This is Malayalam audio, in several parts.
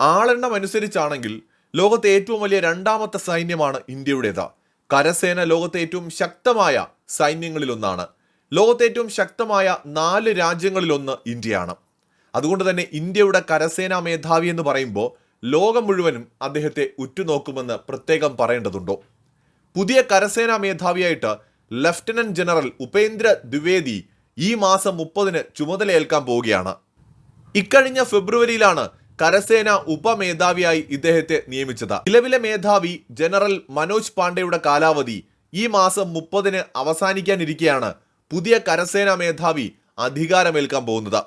ആളെണ്ണം അനുസരിച്ചാണെങ്കിൽ ലോകത്തെ ഏറ്റവും വലിയ രണ്ടാമത്തെ സൈന്യമാണ് ഇന്ത്യയുടേത്. കരസേന ലോകത്തെ ഏറ്റവും ശക്തമായ സൈന്യങ്ങളിലൊന്നാണ്. ലോകത്തെ ഏറ്റവും ശക്തമായ നാല് രാജ്യങ്ങളിലൊന്ന് ഇന്ത്യയാണ്. അതുകൊണ്ട് തന്നെ ഇന്ത്യയുടെ കരസേനാ മേധാവി എന്ന് പറയുമ്പോൾ ലോകം മുഴുവനും അദ്ദേഹത്തെ ഉറ്റുനോക്കുമെന്ന് പ്രത്യേകം പറയേണ്ടതുണ്ടോ. പുതിയ കരസേനാ മേധാവിയായിട്ട് ലഫ്റ്റനന്റ് ജനറൽ ഉപേന്ദ്ര ദ്വിവേദി ഈ മാസം മുപ്പതിന് ചുമതലയേൽക്കാൻ പോവുകയാണ്. ഇക്കഴിഞ്ഞ ഫെബ്രുവരിയിലാണ് കരസേന ഉപമേധാവിയായി ഇദ്ദേഹത്തെ നിയമിച്ചത്. നിലവിലെ മേധാവി ജനറൽ മനോജ് പാണ്ഡെയുടെ കാലാവധി ഈ മാസം മുപ്പതിന് അവസാനിക്കാനിരിക്കെയാണ് പുതിയ കരസേനാ മേധാവി അധികാരമേൽക്കാൻ പോകുന്നത്.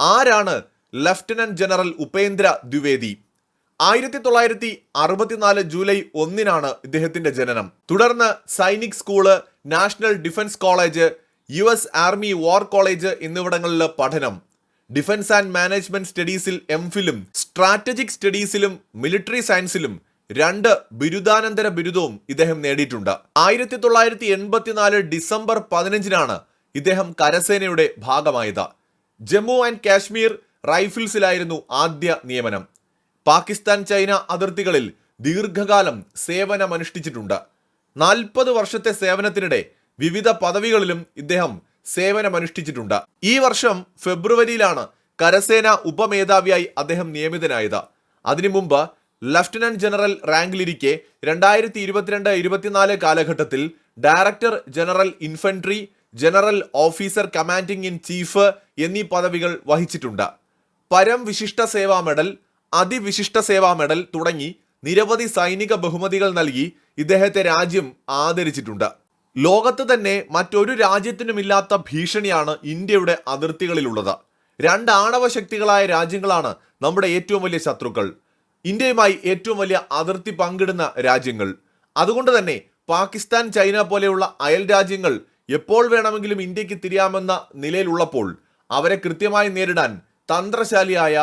ആരാണ് ലഫ്റ്റനന്റ് ജനറൽ ഉപേന്ദ്ര ദ്വിവേദി? ആയിരത്തി തൊള്ളായിരത്തി അറുപത്തിനാല് ജൂലൈ ഒന്നിനാണ് ഇദ്ദേഹത്തിന്റെ ജനനം. തുടർന്ന് Sainik school national defence college U S army war college എന്നിവിടങ്ങളിലെ പഠനം. ഡിഫൻസ് ആൻഡ് മാനേജ്മെന്റ് സ്റ്റഡീസിൽ എം ഫിലും സ്ട്രാറ്റജിക് സ്റ്റഡീസിലും മിലിറ്ററി സയൻസിലും രണ്ട് ബിരുദാനന്തര ബിരുദവും ഇദ്ദേഹം നേടിയിട്ടുണ്ട്. ആയിരത്തി തൊള്ളായിരത്തി എൺപത്തിനാല് ഡിസംബർ പതിനഞ്ചിനാണ് ഇദ്ദേഹം കരസേനയുടെ ഭാഗമായത്. ജമ്മു ആൻഡ് കാശ്മീർ റൈഫിൾസിലായിരുന്നു ആദ്യ നിയമനം. പാകിസ്ഥാൻ ചൈന അതിർത്തികളിൽ ദീർഘകാലം സേവനമനുഷ്ഠിച്ചിട്ടുണ്ട്. നാൽപ്പത് വർഷത്തെ സേവനത്തിനിടെ വിവിധ പദവികളിലും ഇദ്ദേഹം സേവനമനുഷ്ഠിച്ചിട്ടുണ്ട്. ഈ വർഷം ഫെബ്രുവരിയിലാണ് കരസേന ഉപമേധാവിയായി അദ്ദേഹം നിയമിതനായത്. അതിനു മുമ്പ് ലഫ്റ്റനന്റ് ജനറൽ റാങ്കിലിരിക്കെ രണ്ടായിരത്തി ഇരുപത്തിരണ്ട് ഇരുപത്തിനാല് കാലഘട്ടത്തിൽ director general infantry general officer commanding in chief എന്നീ പദവികൾ വഹിച്ചിട്ടുണ്ട്. പരം വിശിഷ്ട സേവാ മെഡൽ അതിവിശിഷ്ട സേവാ മെഡൽ തുടങ്ങി നിരവധി സൈനിക ബഹുമതികൾ നൽകി ഇദ്ദേഹത്തെ രാജ്യം ആദരിച്ചിട്ടുണ്ട്. ലോകത്ത് തന്നെ മറ്റൊരു രാജ്യത്തിനുമില്ലാത്ത ഭീഷണിയാണ് ഇന്ത്യയുടെ അതിർത്തികളിലുള്ളത്. രണ്ട് ആണവ ശക്തികളായ രാജ്യങ്ങളാണ് നമ്മുടെ ഏറ്റവും വലിയ ശത്രുക്കൾ. ഇന്ത്യയുമായി ഏറ്റവും വലിയ അതിർത്തി പങ്കിടുന്ന രാജ്യങ്ങൾ. അതുകൊണ്ട് തന്നെ പാകിസ്ഥാൻ ചൈന പോലെയുള്ള അയൽ രാജ്യങ്ങൾ എപ്പോൾ വേണമെങ്കിലും ഇന്ത്യയ്ക്ക് തിരിയാമെന്ന നിലയിലുള്ളപ്പോൾ അവരെ കൃത്യമായി നേരിടാൻ തന്ത്രശാലിയായ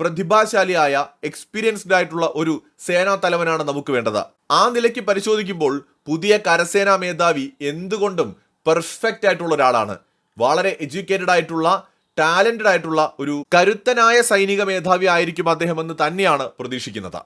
പ്രതിഭാശാലിയായ എക്സ്പീരിയൻസ്ഡ് ആയിട്ടുള്ള ഒരു സേനാ തലവനാണ് നമുക്ക് വേണ്ടത്. ആ നിലയ്ക്ക് പരിശോധിക്കുമ്പോൾ പുതിയ കരസേനാ മേധാവി എന്തുകൊണ്ടും പെർഫെക്റ്റ് ആയിട്ടുള്ള ഒരാളാണ്. വളരെ എഡ്യൂക്കേറ്റഡ് ആയിട്ടുള്ള ടാലന്റഡ് ആയിട്ടുള്ള ഒരു കരുത്തനായ സൈനിക മേധാവി ആയിരിക്കും അദ്ദേഹം എന്ന് തന്നെയാണ് പ്രതീക്ഷിക്കുന്നത്.